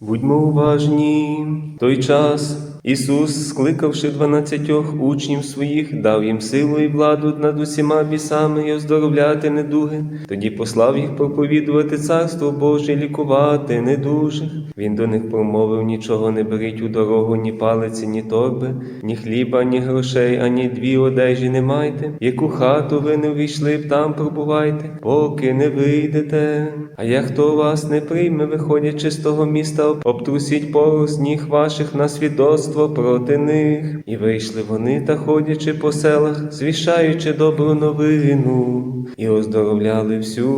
Будьмо уважні. Той час Ісус, скликавши дванадцятьох учнів своїх, дав їм силу і владу над усіма бісами і оздоровляти недуги. Тоді послав їх проповідувати царство Боже, лікувати недужих. Він до них промовив: нічого не беріть у дорогу, ні палиці, ні торби, ні хліба, ні грошей, ані дві одежі не майте. Яку хату ви не ввійшли б, там пробувайте, поки не вийдете. А як хто вас не прийме, виходячи з того міста, обтрусіть порох ніг ваших на свідоцтво проти них. І вийшли вони, та ходячи по селах, звішаючи добру новину, і оздоровляли всюди.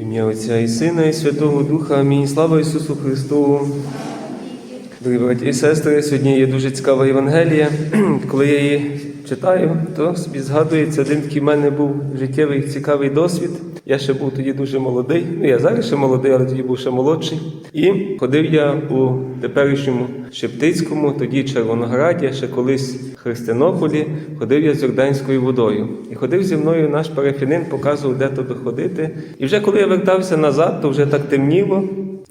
Ім'я Отця і Сина, і Святого Духа. Амінь. Слава Ісусу Христу. Дорогі браті і сестри, сьогодні є дуже цікава Євангелія. Коли я її читаю, то собі згадується, один такий в мене був життєвий цікавий досвід. Я ще був тоді дуже молодий. Ну я зараз ще молодий, але тоді був ще молодший. І ходив я у теперішньому Шептицькому, тоді Червонограді, ще колись Христинополі, ходив я з Йорданською водою. І ходив зі мною наш парафінин, показував, де туди ходити. І вже коли я вертався назад, то вже так темніло.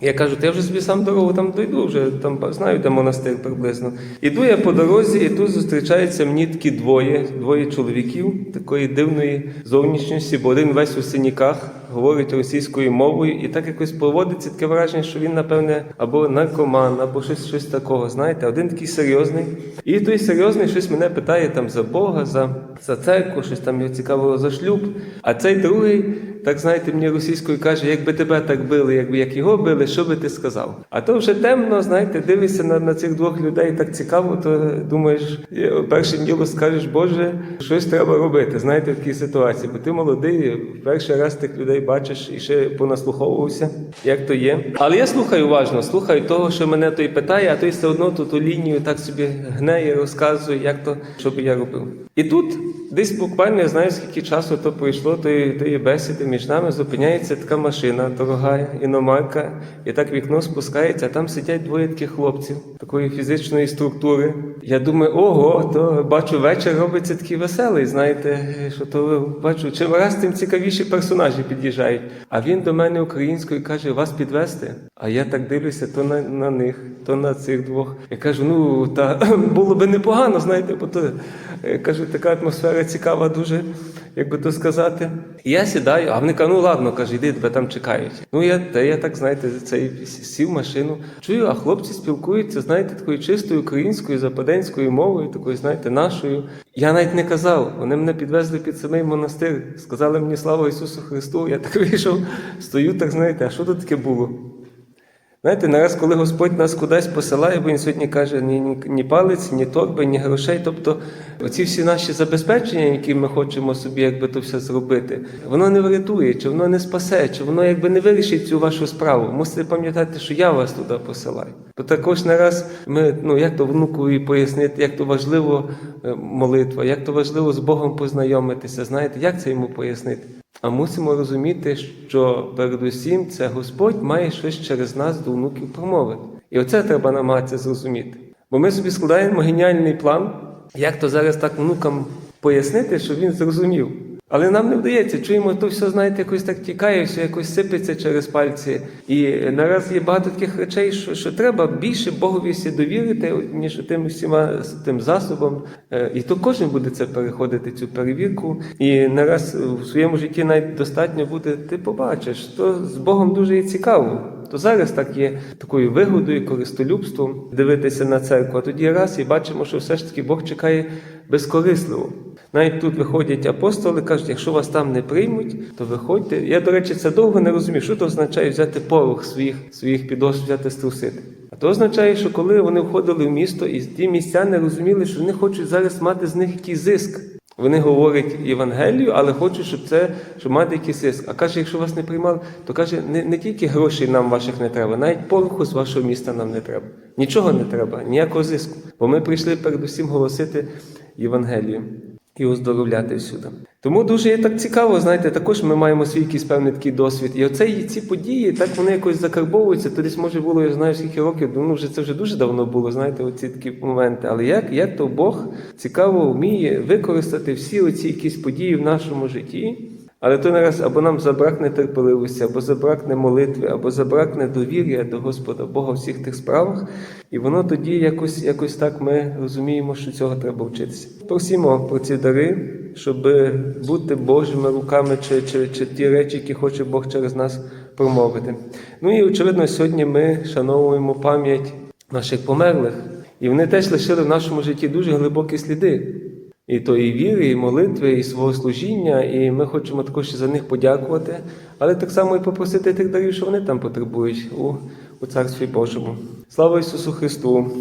Я кажу, ти вже собі сам дорогу там дойду, вже там знаю, де монастир приблизно. Іду я по дорозі, і тут зустрічаються мені такі двоє, двоє чоловіків такої дивної зовнішньості, бо один весь у синіках говорить російською мовою, і так якось поводиться таке враження, що він, напевне, або наркоман, або щось, щось такого. Знаєте, один такий серйозний. І той серйозний щось мене питає там за Бога, за, за церкву, щось там його цікавило за шлюб. А цей другий, так знаєте, мені російською каже, якби тебе так били, якби як його били, що би ти сказав? А то вже темно, знаєте, дивишся на, на цих двох людей так цікаво, то думаєш, е, перше діло скажеш, Боже, щось треба робити, знаєте, в такій ситуації. Бо ти молодий, перший раз тих людей бачиш і ще понаслуховувався, як то є. Але я слухаю уважно, слухаю того, що мене той питає, а той все одно ту, ту лінію так собі гне і розказує, як то, що би я робив. І тут десь буквально я знаю, скільки часу то пройшло, тої, тої бесіди між нами зупиняється така машина дорога, іномарка, і так вікно спускається, а там сидять двоє таких хлопців такої фізичної структури. Я думаю, ого, то бачу, вечір робиться такий веселий. Знаєте, що то бачу, чим раз тим цікавіші персонажі під'їжджають. А він до мене українською каже: вас підвести? А я так дивлюся то на, на них, то на цих двох. Я кажу, ну та було би непогано, знаєте, бо то е, кажу, така атмосфера цікава, дуже, як би то сказати. І я сідаю, а вони кажуть, ну ладно, каже, йди, тебе там чекають. Ну я та я так, знаєте, цей сів в машину. Чую, а хлопці спілкуються, знаєте, такою чистою українською, западенською мовою, такою, знаєте, нашою. Я навіть не казав. Вони мене підвезли під самий монастир, сказали мені слава Ісусу Христу. Я так вийшов, стою, так знаєте, а що тут таке було? Знаєте, нараз, коли Господь нас кудись посилає, бо він сьогодні каже ні, ні, ні палець, ні торби, ні грошей. Тобто оці всі наші забезпечення, які ми хочемо собі якби то все зробити, воно не врятує, чи воно не спасе, чи воно якби не вирішить цю вашу справу. Мусите пам'ятати, що я вас туди посилаю. То також нараз ми, ну як то внукові пояснити, як то важливо е, молитва, як то важливо з Богом познайомитися. Знаєте, як це йому пояснити? А мусимо розуміти, що передусім це Господь має щось через нас до внуків промовити. І оце треба намагатися зрозуміти. Бо ми собі складаємо геніальний план, як то зараз так внукам пояснити, щоб він зрозумів. Але нам не вдається, чуємо, то все, знаєте, якось так тікає, все якось сипеться через пальці. І наразі є багато таких речей, що, що треба більше Богові всі довірити, ніж тим всіма тим засобам. Е, І то кожен буде це переходити, цю перевірку. І нараз в своєму житті навіть достатньо буде, ти побачиш, то з Богом дуже і цікаво. То зараз так є такою вигодою, користолюбством дивитися на церкву. А тоді раз і бачимо, що все ж таки Бог чекає безкорисливо. Навіть тут виходять апостоли, кажуть, якщо вас там не приймуть, то виходьте. Я, до речі, це довго не розумію, що це означає взяти порох своїх своїх підошв, взяти струсити. А то означає, що коли вони входили в місто, і ті містяни розуміли, що вони хочуть зараз мати з них якийсь зиск. Вони говорять Євангелію, але хочуть, щоб це щоб мати якийсь зиск. А каже, якщо вас не приймали, то каже, не, не тільки грошей нам ваших не треба, навіть пороху з вашого міста нам не треба. Нічого не треба, ніякого зиску. Бо ми прийшли передусім голосити Євангелію. І оздоровляти всюди. Тому дуже є так цікаво, знаєте, також ми маємо свій якийсь певний такий досвід. І оце ці події, так вони якось закарбовуються. То може було, я знаю, скільки років, ну вже це вже дуже давно було, знаєте, оці такі моменти. Але як, як то Бог цікаво вміє використати всі оці якісь події в нашому житті. Але то не раз або нам забракне терпеливості, або забракне молитви, або забракне довір'я до Господа Бога в всіх тих справах, і воно тоді якось, якось так ми розуміємо, що цього треба вчитися. Просімо про ці дари, щоб бути Божими руками, чи, чи, чи ті речі, які хоче Бог через нас промовити. Ну і очевидно, сьогодні ми шановуємо пам'ять наших померлих, і вони теж лишили в нашому житті дуже глибокі сліди і тої віри, і молитви, і свого служіння, і ми хочемо також за них подякувати, але так само і попросити тих дарів, що вони там потребують у, у Царстві Божому. Слава Ісусу Христу!